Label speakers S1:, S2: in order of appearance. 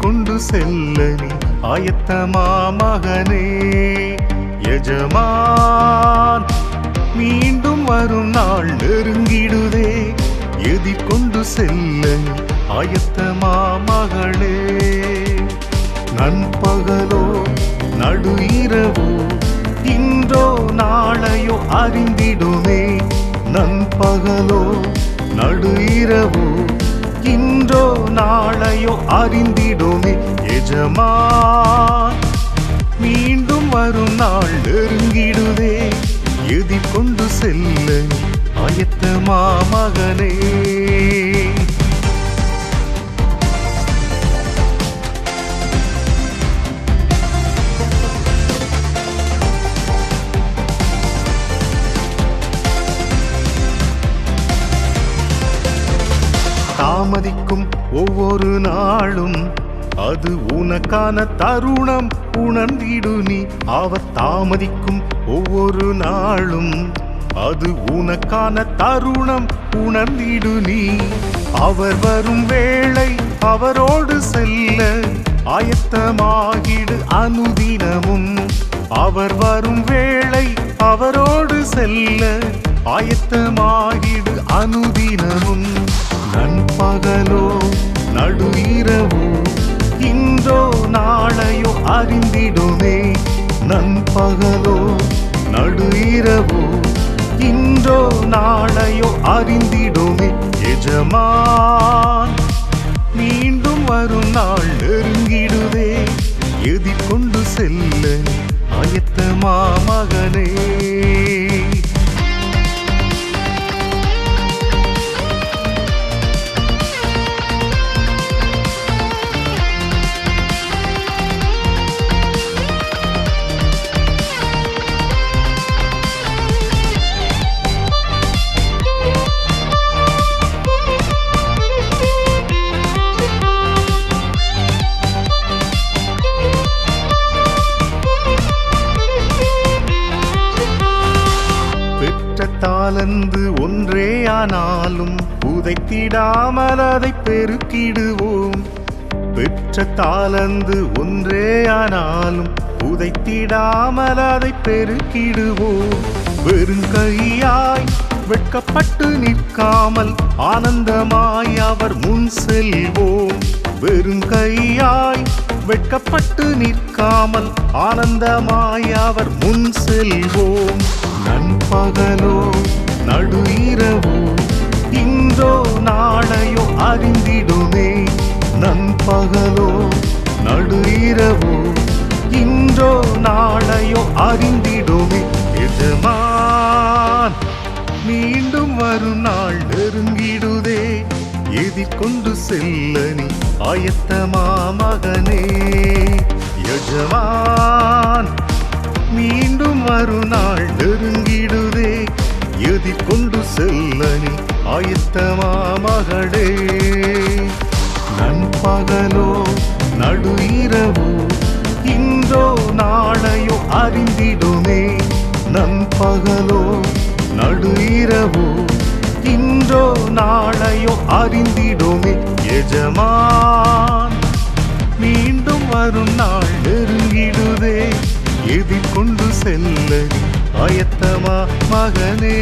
S1: கொண்டு செல்ல நீ ஆயத்தமா மகனே. எஜமான் மீண்டும் வரும் நாள் நெருங்கிடுதே. எதிர்கொண்டு செல்ல நீ ஆயத்தமா மகளே. நண்பகலோ நடு இரவோ இன்றோ நாளையோ அறிந்திடுமே. நண்பகலோ நடு இரவோ இன்றோ நாளையோ அறிந்திடுமே எஜமான். மீண்டும் வரும் நாள் நெருங்கிடுதே. எதிர்கொண்டு செல்ல ஆயத்தமா மகனே. தாமதிக்கும் ஒவ்வொரு நாளும். அது உனக்கான தருணம். உணர்ந்திடு நீ. அவ தாமதிக்கும் ஒவ்வொரு நாளும். அது உனக்கான தருணம். உணர்ந்திடு நீ. அவர் வரும் வேளை அவரோடு செல்ல. ஆயத்தமாகிடு அனுதினமும். அவர் வரும் வேளை அவரோடு செல்ல. ஆயத்தமாகிடு அனுதினமும். நண்பகலோ நடு இரவோ இன்றோ நாளையோ அறிந்திடுமே. நண்பகலோ நடு இரவோ இன்றோ நாளையோ அறிந்திடுமே. எஜமான் மீண்டும் வரும் நாள் நெருங்கிடுவே எதிர்கொண்டு செல்ல ஆயத்தமா மகனே. பெற்ற தாளந்து ஒன்றே ஆனாலும் புதைத்திடாமல் அதை பெருக்கிடுவோம். பெற்ற தாளந்து ஒன்றே ஆனாலும் புதைத்திடாமல் அதை பெருக்கிடுவோம். வெறுங்கையாய் வெட்கப்பட்டு நிற்காமல் ஆனந்தமாய் அவர் முன் செல்வோம். வெறுங்கையாய் வெட்கப்பட்டு நிற்காமல் ஆனந்தமாய் அவர் முன் செல்வோம். பகலோ நடு இரவோ இன்றோ நாளையோ அறிந்திடுமே. நண்பகலோ நடு இரவோ இன்றோ நாளையோ அறிந்திடுமே. எஜமான் மீண்டும் வரும் நாள் நெருங்கிடுதே எதிர்கொண்டு செல்ல நீ ஆயத்தமா மகனே. யஜமான் மீண்டும் வரும் செல்லனி ஆயத்தமா மகளே. நண்பகலோ நடு இரவோ இன்றோ நாளையோ அறிந்திடுமே. நண்பகலோ நடு இரவோ இன்றோ நாளையோ அறிந்திடுமே. எஜமான் மீண்டும் வரும் நாள். எழுதி கொண்டு செல்ல ஆயத்தமா மகனே.